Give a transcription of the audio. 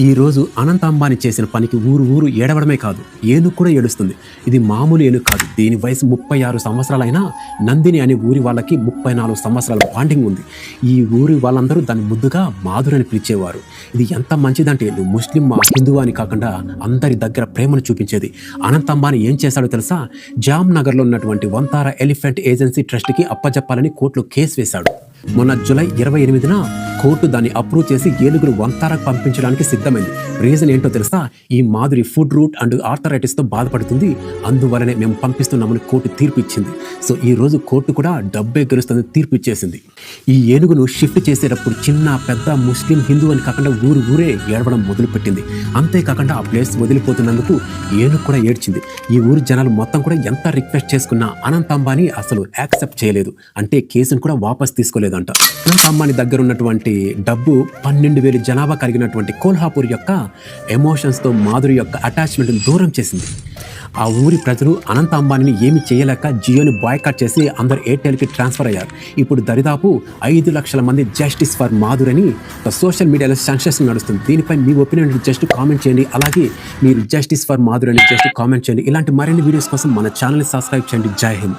ఈ రోజు అనంత అంబానీ చేసిన పనికి ఊరు ఊరు ఏడవడమే కాదు ఏనుగు కూడా ఏడుస్తుంది. ఇది మామూలు ఏనుగు కాదు. దీని వయసు ముప్పై ఆరు సంవత్సరాలైనా నందిని అనే ఊరి వాళ్ళకి ముప్పై నాలుగు సంవత్సరాల బాండింగ్ ఉంది. ఈ ఊరి వాళ్ళందరూ దాన్ని ముద్దుగా మాధురి అని పిలిచేవారు. ఇది ఎంత మంచిదంటే నువ్వు ముస్లిం మా హిందువు అని కాకుండా అందరి దగ్గర ప్రేమను చూపించేది. అనంత అంబానీ ఏం చేశాడో తెలుసా? జామ్ నగర్లో ఉన్నటువంటి వంతార ఎలిఫెంట్ ఏజెన్సీ ట్రస్ట్కి అప్పజెప్పాలని కోర్టులో కేసు వేశాడు. మొన్న జూలై ఇరవై ఎనిమిదిన కోర్టు దాన్ని అప్రూవ్ చేసి ఏనుగురు వంతారకు పంపించడానికి సిద్ధమైంది. రీజన్ ఏంటో తెలుసా? ఈ మాదిరి ఫుడ్ రూట్ అండ్ ఆర్థరైటిస్తో బాధపడుతుంది. అందువలనే మేము పంపిస్తున్నామని కోర్టు తీర్పు ఇచ్చింది. సో ఈ రోజు కోర్టు కూడా డబ్బే గెలుస్తుంది తీర్పు ఇచ్చేసింది. ఈ ఏనుగును షిఫ్ట్ చేసేటప్పుడు చిన్న పెద్ద ముస్లిం హిందూ అని కాకుండా ఊరు ఊరే ఏడవడం మొదలుపెట్టింది. అంతేకాకుండా ఆ ప్లేస్ వదిలిపోతున్నందుకు ఏనుగు కూడా ఏడ్చింది. ఈ ఊరు జనాలు మొత్తం కూడా ఎంత రిక్వెస్ట్ చేసుకున్నా అనంత అంబానీ అసలు యాక్సెప్ట్ చేయలేదు. అంటే కేసును కూడా వాపస్ తీసుకోలేదు. లేదంట అనంత అంబానీ దగ్గర ఉన్నటువంటి డబ్బు పన్నెండు వేలు జనాభా కలిగినటువంటి కోల్హాపూర్ యొక్క ఎమోషన్స్తో మాధురి యొక్క అటాచ్మెంట్ని దూరం చేసింది. ఆ ఊరి ప్రజలు అనంత అంబానీని ఏమి చేయలేక జియోని బాయ్కాట్ చేసి అందరు ఎయిర్టెల్కి ట్రాన్స్ఫర్ అయ్యారు. ఇప్పుడు దరిదాపు ఐదు లక్షల మంది జస్టిస్ ఫర్ మాధుర్ అని సోషల్ మీడియాలో సెన్సేషన్ నడుస్తుంది. దీనిపై మీ ఒపీనియన్ జస్ట్ కామెంట్ చేయండి. అలాగే మీరు జస్టిస్ ఫర్ మాధుర్ అని జస్ట్ కామెంట్ చేయండి. ఇలాంటి మరిన్ని వీడియోస్ కోసం మన ఛానల్ని సబ్స్క్రైబ్ చేయండి. జై హింద్.